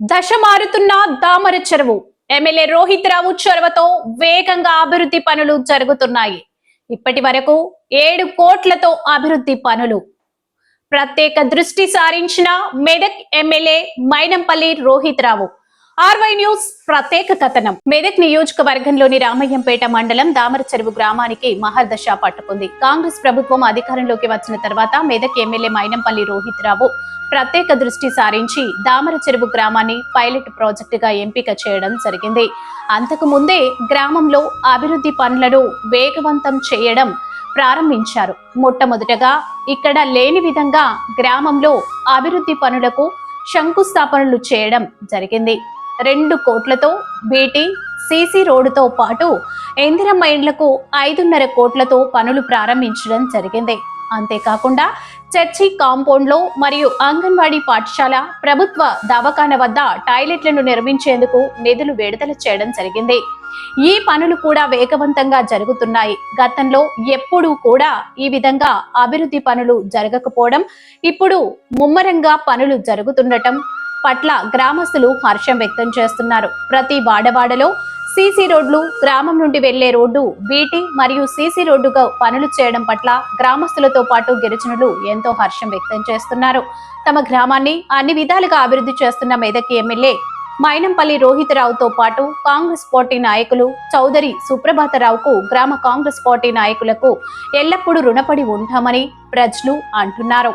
దశ మారుతున్న దామర చెరువు. ఎమ్మెల్యే రోహిత్ రావు చొరవతో వేగంగా అభివృద్ధి పనులు జరుగుతున్నాయి. ఇప్పటి వరకు ఏడు కోట్లతో అభివృద్ధి పనులు. ప్రత్యేక దృష్టి సారించిన Medak MLA Mynampally Rohit Rao RY news ప్రత్యేక కథనం. మెదక్ నియోజకవర్గంలోని రామయ్యంపేట మండలం దామర చెరువు గ్రామానికి మహర్దశ పట్టుకుంది. కాంగ్రెస్ ప్రభుత్వం అధికారంలోకి వచ్చిన తర్వాత మెదక్ ఎమ్మెల్యే మైనంపల్లి రోహిత్ రావు ప్రత్యేక దృష్టి సారించి దామర చెరువు గ్రామాన్ని పైలట్ ప్రాజెక్టుగా ఎంపిక చేయడం జరిగింది. అంతకు ముందే గ్రామంలో అభివృద్ధి పనులను వేగవంతం చేయడం ప్రారంభించారు. మొట్టమొదటగా ఇక్కడ లేని విధంగా గ్రామంలో అభివృద్ధి పనులకు శంకుస్థాపనలు చేయడం జరిగింది. రెండు కోట్లతో బీటీ సీసీ రోడ్డుతో పాటు ఇందిరమ్మ మైండ్లకు ఐదున్నర కోట్లతో పనులు ప్రారంభించడం జరిగింది. అంతేకాకుండా చర్చి కాంపౌండ్లో మరియు అంగన్వాడీ పాఠశాల ప్రభుత్వ దవాఖాన వద్ద టాయిలెట్లను నిర్మించేందుకు నిధులు విడుదల చేయడం జరిగింది. ఈ పనులు కూడా వేగవంతంగా జరుగుతున్నాయి. గతంలో ఎప్పుడూ కూడా ఈ విధంగా అభివృద్ధి పనులు జరగకపోవడం ఇప్పుడు ముమ్మరంగా పనులు జరుగుతుండటం పట్ల గ్రామస్తులు హర్షం వ్యక్తం చేస్తున్నారు. ప్రతి వాడవాడలో సీసీ రోడ్లు గ్రామం నుండి వెళ్ళే రోడ్డు బీటీ మరియు సీసీ రోడ్డుగా పనులు చేయడం పట్ల గ్రామస్తులతో పాటు గిరిజనులు ఎంతో హర్షం వ్యక్తం చేస్తున్నారు. తమ గ్రామాన్ని అన్ని విధాలుగా అభివృద్ధి చేస్తున్న మెదక్ ఎమ్మెల్యే మైనంపల్లి రోహితరావుతో పాటు కాంగ్రెస్ పార్టీ నాయకులు చౌదరి సుప్రభాతరావుకు గ్రామ కాంగ్రెస్ పార్టీ నాయకులకు ఎల్లప్పుడూ రుణపడి ఉంటామని ప్రజలు అంటున్నారు.